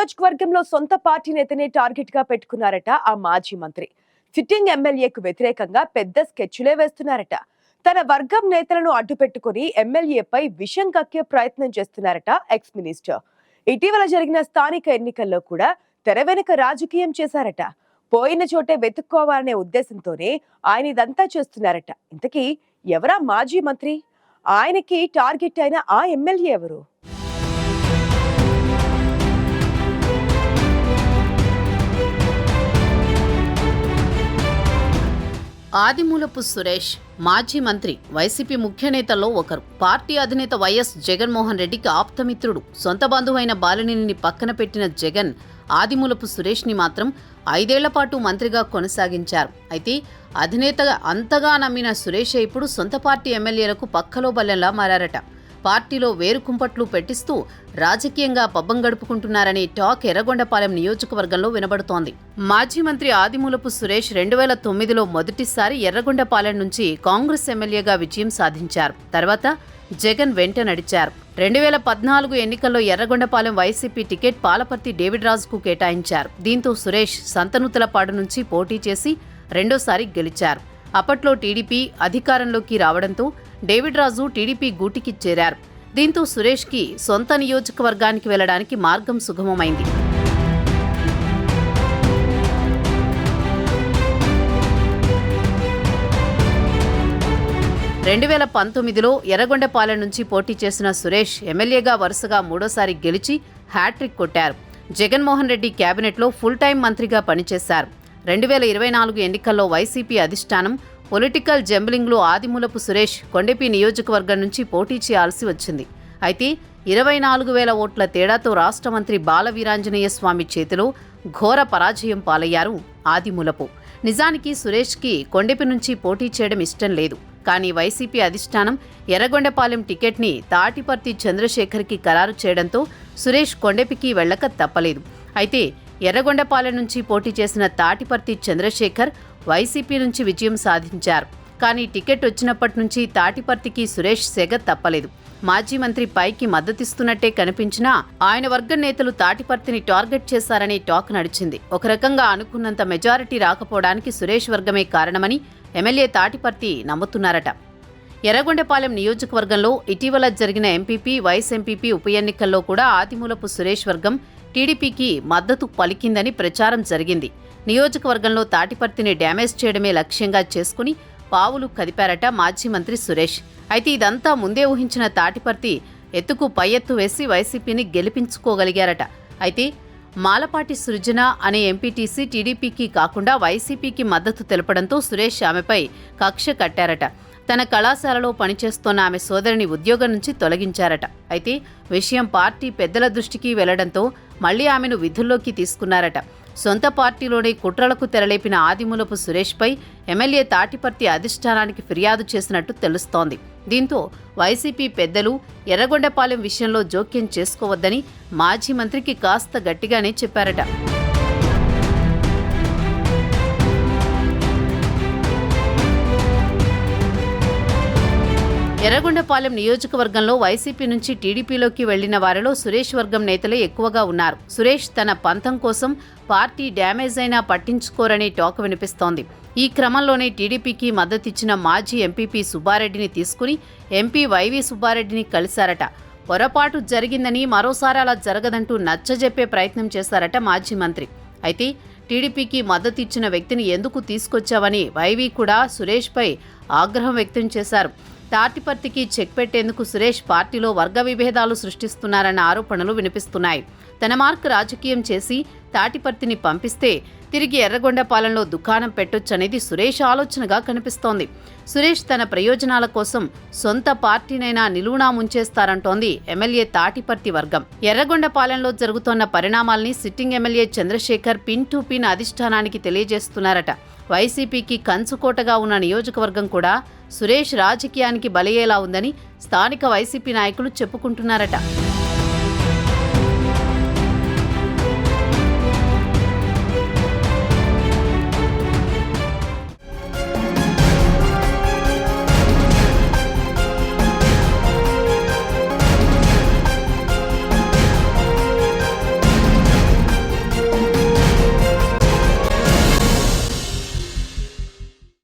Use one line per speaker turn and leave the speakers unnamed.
నియోజకవర్గంలో సొంత పార్టీ నేతనే టార్గెట్గా పెట్టుకున్నారట ఆ మాజీ మంత్రి. సిట్టింగ్ ఎమ్మెల్యేకు వ్యతిరేకంగా పెద్ద స్కెచ్లే వేస్తున్నారట. తన వర్గం నేతలను అడ్డుపెట్టుకుని ఎమ్మెల్యేపై విషం కక్కే ప్రయత్నం చేస్తున్నారట ఎక్స్ మినిస్టర్. ఇటీవల జరిగిన స్థానిక ఎన్నికల్లో కూడా తెర వెనుక రాజకీయం చేశారట. పోయిన చోటే వెతుక్కోవాలనే ఉద్దేశంతోనే ఆయన ఇదంతా చేస్తున్నారట. ఇంతకీ ఎవరా మాజీ మంత్రి? ఆయనకి టార్గెట్ అయిన ఆ ఎమ్మెల్యే ఎవరు?
ఆదిమూలపు సురేష్ మాజీ మంత్రి వైసీపీ ముఖ్య నేతల్లో ఒకరు. పార్టీ అధినేత వైఎస్ జగన్మోహన్ రెడ్డికి ఆప్తమిత్రుడు. సొంత బంధువైన బాలినిని పక్కన పెట్టిన జగన్ ఆదిమూలపు సురేష్ని మాత్రం ఐదేళ్ళ పాటు మంత్రిగా కొనసాగించారు. అయితే అధినేతగా అంతగా నమ్మిన సురేష్ ఇప్పుడు సొంత పార్టీ ఎమ్మెల్యేలకు పక్కలో బల్లెలా మారారట. పార్టీలో వేరు కుంపట్లు పెట్టిస్తూ రాజకీయంగా పబ్బం గడుపుకుంటున్నారనే టాక్ ఎర్రగొండపాలెం నియోజకవర్గంలో వినబడుతోంది. మాజీ మంత్రి ఆదిమూలపు సురేష్ రెండు వేల తొమ్మిదిలో మొదటిసారి ఎర్రగొండపాలెం నుంచి కాంగ్రెస్ ఎమ్మెల్యేగా విజయం సాధించారు. తర్వాత జగన్ వెంట నడిచారు. రెండు వేల పద్నాలుగు ఎన్నికల్లో ఎర్రగొండపాలెం వైసీపీ టికెట్ పాలపర్తి డేవిడ్ రాజుకు కేటాయించారు. దీంతో సురేష్ సంతనూతలపాడు నుంచి పోటీ చేసి రెండోసారి గెలిచారు. అప్పట్లో టీడీపీ అధికారంలోకి రావడంతో డేవిడ్ రాజు టీడీపీ గూటికి చేరారు. దీంతో సురేష్కి సొంత నియోజకవర్గానికి వెళ్ళడానికి మార్గం సుగమమైంది. రెండు వేల పంతొమ్మిదిలో ఎర్రగొండపాలెం నుంచి పోటీ చేసిన సురేష్ ఎమ్మెల్యేగా వరుసగా మూడోసారి గెలిచి హ్యాట్రిక్ కొట్టారు. జగన్మోహన్ రెడ్డి కేబినెట్లో ఫుల్ టైం మంత్రిగా పనిచేశారు. రెండు వేల ఇరవై నాలుగు ఎన్నికల్లో వైసీపీ అధిష్టానం పొలిటికల్ జంబ్లింగ్లో ఆదిమూలపు సురేష్ కొండెపి నియోజకవర్గం నుంచి పోటీ చేయాల్సి వచ్చింది. అయితే ఇరవై నాలుగు వేల ఓట్ల తేడాతో రాష్ట్ర మంత్రి బాలవీరాంజనేయ స్వామి చేతిలో ఘోర పరాజయం పాలయ్యారు ఆదిమూలపు. నిజానికి సురేష్కి కొండెపి నుంచి పోటీ చేయడం ఇష్టం లేదు. కానీ వైసీపీ అధిష్టానం ఎర్రగొండపాలెం టికెట్ని తాటిపర్తి చంద్రశేఖర్కి ఖరారు చేయడంతో సురేష్ కొండెపికి వెళ్ళక తప్పలేదు. అయితే ఎర్రగొండపాలెం నుంచి పోటీ చేసిన తాటిపర్తి చంద్రశేఖర్ వైసీపీ నుంచి విజయం సాధించారు. కానీ టికెట్ వచ్చినప్పటి నుంచి తాటిపర్తికి సురేష్ సెగ తప్పలేదు. మాజీ మంత్రి పైకి మద్దతిస్తున్నట్టే కనిపించినా ఆయన వర్గ నేతలు తాటిపర్తిని టార్గెట్ చేశారనే టాక్ నడిచింది. ఒక రకంగా అనుకున్నంత మెజారిటీ రాకపోవడానికి సురేష్ వర్గమే కారణమని ఎమ్మెల్యే తాటిపర్తి నమ్ముతున్నారట. ఎర్రగొండపాలెం నియోజకవర్గంలో ఇటీవల జరిగిన ఎంపీపీ వైస్ ఎంపీపీ ఉప ఎన్నికల్లో కూడా ఆదిమూలపు సురేష్ వర్గం టీడీపీకి మద్దతు పలికిందని ప్రచారం జరిగింది. నియోజకవర్గంలో తాటిపర్తిని డ్యామేజ్ చేయడమే లక్ష్యంగా చేసుకుని పావులు కదిపారట మాజీ మంత్రి సురేష్. అయితే ఇదంతా ముందే ఊహించిన తాటిపర్తి ఎత్తుకు పై ఎత్తు వేసి వైసీపీని గెలిపించుకోగలిగారట. అయితే మాలపాటి సృజన అనే ఎంపీటీసీ టీడీపీకి కాకుండా వైసీపీకి మద్దతు తెలపడంతో సురేష్ ఆమెపై కక్ష కట్టారట. తన కళాశాలలో పనిచేస్తోన్న ఆమె సోదరిని ఉద్యోగం నుంచి తొలగించారట. అయితే విషయం పార్టీ పెద్దల దృష్టికి వెళ్ళడంతో మళ్ళీ ఆమెను విధుల్లోకి తీసుకున్నారట. సొంత పార్టీలోనే కుట్రలకు తెరలేపిన ఆదిమూలపు సురేష్పై ఎమ్మెల్యే తాటిపర్తి అధిష్టానానికి ఫిర్యాదు చేసినట్టు తెలుస్తోంది. దీంతో వైసీపీ పెద్దలు ఎర్రగొండపాలెం విషయంలో జోక్యం చేసుకోవద్దని మాజీ మంత్రికి కాస్త గట్టిగానే చెప్పారట. ఎర్రగొండపాలెం నియోజకవర్గంలో వైసీపీ నుంచి టీడీపీలోకి వెళ్ళిన వారిలో సురేష్ వర్గం నేతలే ఎక్కువగా ఉన్నారు. సురేష్ తన పంతం కోసం పార్టీ డ్యామేజ్ అయినా పట్టించుకోరనే టాక్ వినిపిస్తోంది. ఈ క్రమంలోనే టీడీపీకి మద్దతిచ్చిన మాజీ ఎంపీపీ సుబ్బారెడ్డిని తీసుకుని ఎంపీ వైవి సుబ్బారెడ్డిని కలిశారట. పొరపాటు జరిగిందని మరోసారి అలా జరగదంటూ నచ్చజెప్పే ప్రయత్నం చేశారట మాజీ మంత్రి. అయితే టీడీపీకి మద్దతిచ్చిన వ్యక్తిని ఎందుకు తీసుకొచ్చావని వైవి కూడా సురేష్పై ఆగ్రహం వ్యక్తం చేశారు. తాటిపర్తికి చెక్ పెట్టేందుకు సురేష్ పార్టీలో వర్గ విభేదాలు సృష్టిస్తున్నారన్న ఆరోపణలు వినిపిస్తున్నాయి. తన మార్క్ రాజకీయం చేసి తాటిపర్తిని పంపిస్తే తిరిగి ఎర్రగొండపాలెంలో దుకాణం పెట్టొచ్చనేది సురేష్ ఆలోచనగా కనిపిస్తోంది. సురేష్ తన ప్రయోజనాల కోసం సొంత పార్టీనైనా నిలువునా ముంచేస్తారంటోంది ఎమ్మెల్యే తాటిపర్తి వర్గం. ఎర్రగొండపాలెంలో జరుగుతోన్న పరిణామాల్ని sitting MLA Chandrasekhar pin to pin అధిష్టానానికి తెలియజేస్తున్నారట. వైసీపీకి కంచుకోటగా ఉన్న నియోజకవర్గం కూడా సురేష్ రాజకీయానికి బలయ్యేలా ఉందని స్థానిక వైసీపీ నాయకులు చెప్పుకుంటున్నారట.